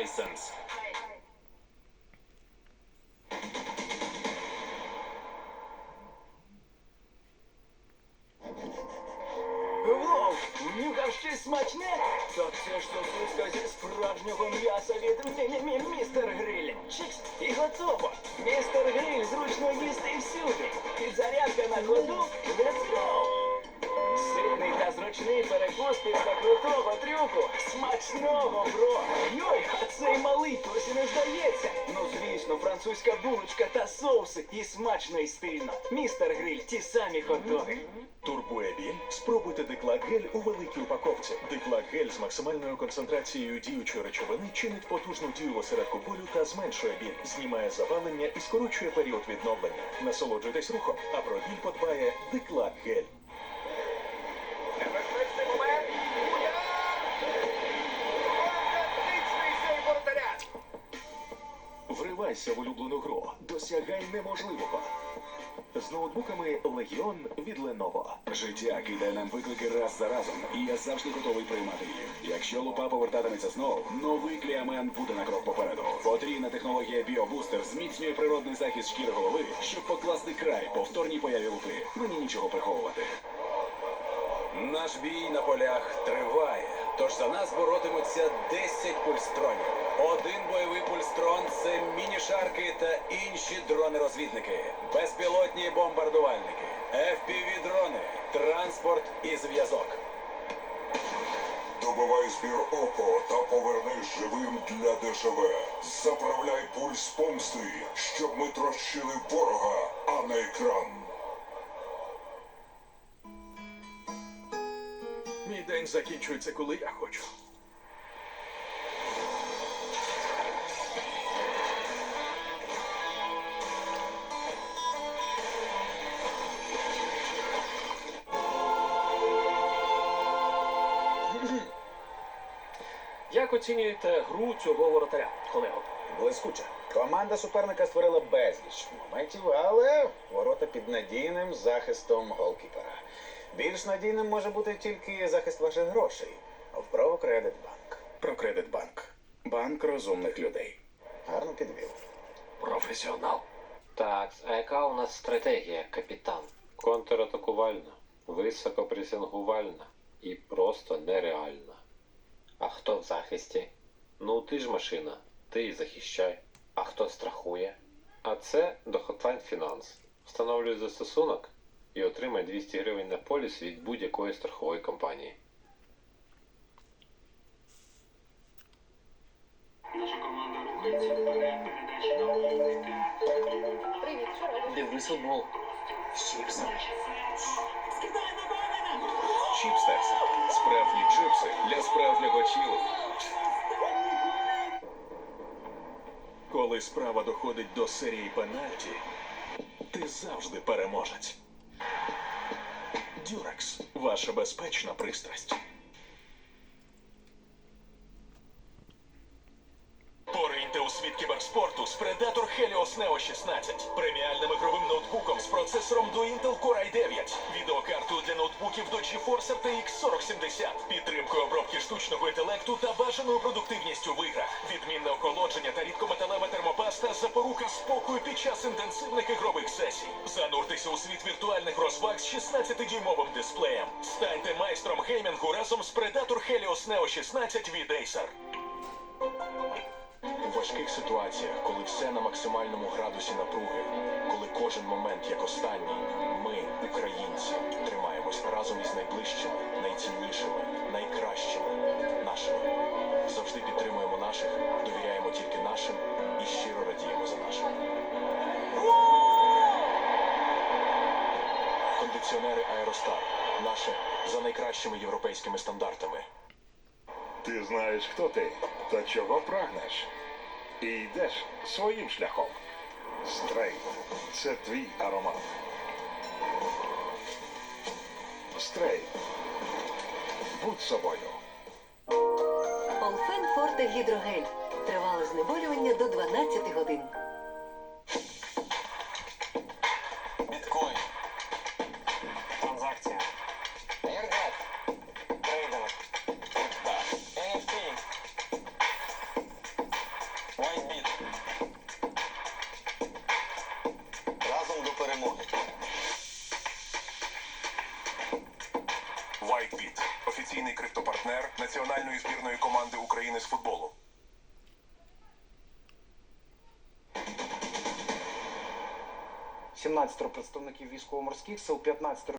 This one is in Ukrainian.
Hisense. Воу, нюхав щось смачне? Так це ж сосиска зі справжнього м'яса від мі-мі-мі містер Гриль. Чикс і готово. Містер Гриль зручно їсти всюди. Підзарядка на ходу. Let's go! Ситний та зручний перекус після крутого трюку. Смачного, бро! Досі не здається. Ну, звісно, французька булочка та соуси. І смачно, і стильно. Містер Гриль, ті самі хот-доги. Турбує біль? Спробуйте диклак гель у великій упаковці. Диклак гель з максимальною концентрацією діючої речовини чинить потужну дію осередку болю та зменшує біль, знімає запалення і скорочує період відновлення. Насолоджуйтесь рухом, а про біль подбає диклак Вривайся в улюблену гру. Досягай неможливого. З ноутбуками Legion від Lenovo. Життя кидає нам виклики раз за разом, і я завжди готовий приймати їх. Якщо лупа повертатиметься знову, новий кліамен буде на крок попереду. Потрійна технологія Біобустер зміцнює природний захист шкіри голови, щоб покласти край повторній появі лупи. Мені нічого приховувати. Наш бій на полях триває. Тож за нас боротимуться 10 пульстронів. Один бойовий пульстрон це міні-шарки та інші дрони-розвідники, безпілотні бомбардувальники, FPV-дрони, транспорт і зв'язок. Добивай збір ОКО та повернись живим для ДШВ. Заправляй пульс помсти, щоб ми трощили ворога, а не екран. Мій день закінчується, коли я хочу. Як оцінюєте гру цього воротаря, колего? Блискуче. Команда суперника створила безліч моментів, але ворота під надійним захистом голкіпера. Більш надійним може бути тільки захист ваших грошей в Кредитбанк. Про Кредитбанк. Банк розумних людей. Гарно підвів. Професіонал. Так, а яка у нас стратегія, капітан? Контратакувальна, високопресингувальна і просто нереальна. А хто в захисті? Ну, ти ж машина, ти і захищай. А хто страхує? А це до Hotline Finance. Встановлюй застосунок і отримай 200 гривень на поліс від будь-якої страхової компанії. Дивись футбол. Чіпси. Чіпстерс. Справжні чипси для справжнього чілу. Коли справа доходить до серії пенальті, ти завжди переможець. Дюрекс. Ваша безпечна пристрасть. Світ кіберспорту з Predator Helios Neo 16. Преміальним ігровим ноутбуком з процесором до Intel Core i9. Відеокартою для ноутбуків до GeForce RTX 4070. Підтримкою обробки штучного інтелекту та бажаною продуктивністю в іграх. Відмінне охолодження та рідкометалева термопаста запорука спокою під час інтенсивних ігрових сесій. Зануртеся у світ віртуальних розваг з 16-дюймовим дисплеєм. Станьте майстром геймінгу разом з Predator Helios Neo 16 від Acer. У важких ситуаціях, коли все на максимальному градусі напруги, коли кожен момент як останній, ми, українці, тримаємось разом із найближчими, найціннішими, найкращими, нашими. Завжди підтримуємо наших, довіряємо тільки нашим і щиро радіємо за наших. Кондиціонери Аеростар. Наше за найкращими європейськими стандартами. Ти знаєш, хто ти та чого прагнеш. І йдеш своїм шляхом. Стрейт це твій аромат. Стрейт. Будь собою. Олфен Форте Гідрогель. Тривале знеболювання до 12 годин. Біткоін. Транзакція. Криптопартнер національної збірної команди України з футболу. Сімнадцятеро представників військово-морських сил, 15